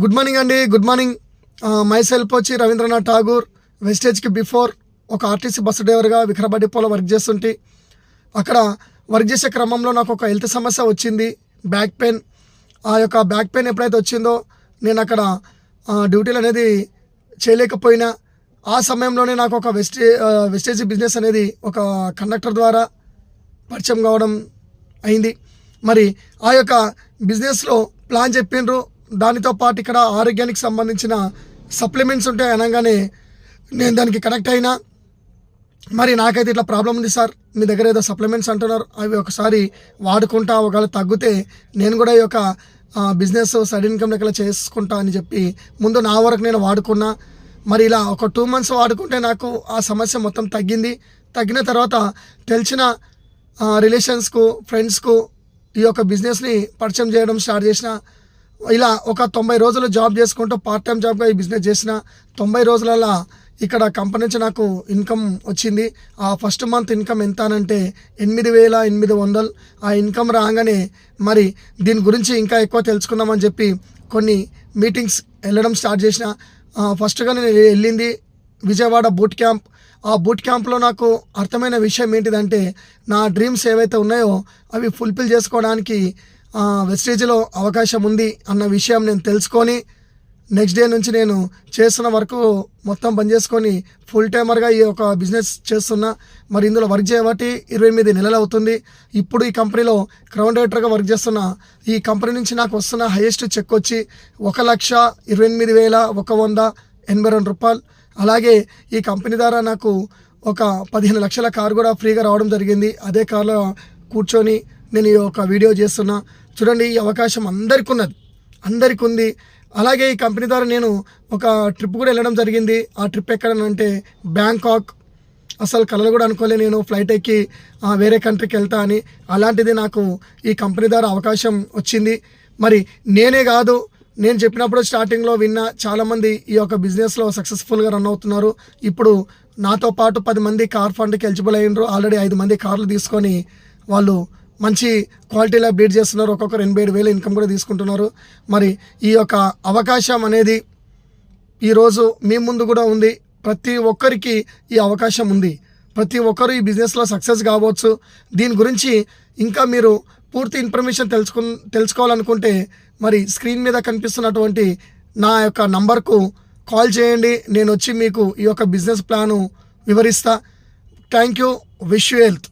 Good morning అండి good morning. Myself వచ్చి రవీంద్రనాథ్ ఠాగూర్ వెస్టేజ్కి బిఫోర్ ఒక ఆర్టీసీ బస్సు డ్రైవర్గా వికారాబాద్ డిపోలో వర్క్ చేస్తుంటే అక్కడ వర్క్ చేసే క్రమంలో నాకు ఒక హెల్త్ సమస్య వచ్చింది బ్యాక్ పెయిన్ ఆ యొక్క బ్యాక్ పెయిన్ ఎప్పుడైతే వచ్చిందో నేను అక్కడ డ్యూటీలు అనేది చేయలేకపోయినా ఆ సమయంలోనే నాకు ఒక వెస్టే వెస్టేజ్ బిజినెస్ అనేది ఒక కండక్టర్ ద్వారా పరిచయం కావడం అయింది. మరి ఆ యొక్క బిజినెస్లో ప్లాన్ చెప్పిండ్రు దానితో పాటు ఇక్కడ ఆరోగ్యానికి సంబంధించిన సప్లిమెంట్స్ ఉంటాయి అనగానే నేను దానికి కనెక్ట్ అయినా. మరి నాకైతే ఇట్లా ప్రాబ్లం ఉంది సార్. మీ దగ్గర ఏదో సప్లిమెంట్స్ అంటున్నారు. అవి ఒకసారి వాడుకుంటా ఒకవేళ తగ్గితే నేను కూడా ఈ యొక్క బిజినెస్ సైడ్ ఇన్కమ్ లెక్కల చేసుకుంటా అని చెప్పి ముందు నా వరకు నేను వాడుకున్నా. మరి ఇలా ఒక టూ మంత్స్ వాడుకుంటే నాకు ఆ సమస్య మొత్తం తగ్గింది. తగ్గిన తర్వాత తెలిసిన రిలేషన్స్కు ఫ్రెండ్స్కు ఈ యొక్క బిజినెస్ని పరిచయం చేయడం స్టార్ట్ చేసిన. ఇలా ఒక తొంభై రోజులు జాబ్ చేసుకుంటూ పార్ట్ టైం జాబ్గా ఈ బిజినెస్ చేసిన తొంభై రోజులలో ఇక్కడ కంపెనీ నుంచి నాకు ఇన్కమ్ వచ్చింది. ఆ ఫస్ట్ మంత్ ఇన్కమ్ ఎంత అనంటే ఎనిమిది వేల ఎనిమిది వందలు. ఆ ఇన్కమ్ రాగానే మరి దీని గురించి ఇంకా ఎక్కువ తెలుసుకుందామని చెప్పి కొన్ని మీటింగ్స్ వెళ్ళడం స్టార్ట్ చేసిన. ఫస్ట్గా నేను వెళ్ళింది విజయవాడ బూట్ క్యాంప్ ఆ బూట్ క్యాంప్లో నాకు అర్థమైన విషయం ఏంటిదంటే నా డ్రీమ్స్ ఏవైతే ఉన్నాయో అవి ఫుల్ఫిల్ చేసుకోవడానికి వెస్టేజ్లో అవకాశం ఉంది అన్న విషయం నేను తెలుసుకొని నెక్స్ట్ డే నుంచి నేను చేస్తున్న వర్క్ మొత్తం పని చేసుకొని ఫుల్ టైమర్గా ఈ యొక్క బిజినెస్ చేస్తున్నా. మరి ఇందులో వర్క్ చేయబట్టి ఇరవై ఎనిమిది నెలలు అవుతుంది. ఇప్పుడు ఈ కంపెనీలో క్రౌన్ డైరెక్టర్గా వర్క్ చేస్తున్న ఈ కంపెనీ నుంచి నాకు వస్తున్న హైయెస్ట్ చెక్ వచ్చి ఒక లక్ష ఇరవై ఎనిమిది వేల ఒక వంద ఎనభై రెండు రూపాయలు. అలాగే ఈ కంపెనీ ద్వారా నాకు ఒక పదిహేను లక్షల కారు కూడా ఫ్రీగా రావడం జరిగింది. అదే కార్లో కూర్చొని నేను ఈ యొక్క వీడియో చేస్తున్నా. చూడండి ఈ అవకాశం అందరికీ ఉన్నది అందరికీ ఉంది అలాగే ఈ కంపెనీ ద్వారా నేను ఒక ట్రిప్ కూడా వెళ్ళడం జరిగింది. ఆ ట్రిప్ ఎక్కడనంటే బ్యాంకాక్. అసలు కలలు కూడా అనుకోలే నేను ఫ్లైట్ ఎక్కి వేరే కంట్రీకి వెళ్తా అని. అలాంటిది నాకు ఈ కంపెనీ ద్వారా అవకాశం వచ్చింది. మరి నేనే కాదు నేను చెప్పినప్పుడు స్టార్టింగ్లో విన్న చాలామంది ఈ యొక్క బిజినెస్లో సక్సెస్ఫుల్గా రన్ అవుతున్నారు. ఇప్పుడు నాతో పాటు పది మంది కార్ ఫండ్కి ఎలిజిబుల్ అయ్యిండ్రు ఆల్రెడీ ఐదు మంది కార్లు తీసుకొని వాళ్ళు మంచి క్వాలిటీలో బీడ్ చేస్తున్నారు. ఒక్కొక్కరు ఎనభై ఏడు వేలు ఇన్కమ్ కూడా తీసుకుంటున్నారు. మరి ఈ యొక్క అవకాశం అనేది ఈరోజు మీ ముందు కూడా ఉంది. ప్రతి ఒక్కరికి ఈ అవకాశం ఉంది. ప్రతి ఒక్కరు ఈ బిజినెస్లో సక్సెస్ కావచ్చు. దీని గురించి ఇంకా మీరు పూర్తి ఇన్ఫర్మేషన్ తెలుసుకు తెలుసుకోవాలనుకుంటే మరి స్క్రీన్ మీద కనిపిస్తున్నటువంటి నా యొక్క నంబర్కు కాల్ చేయండి. నేను వచ్చి మీకు ఈ యొక్క business plan వివరిస్తా. Thank you wish you health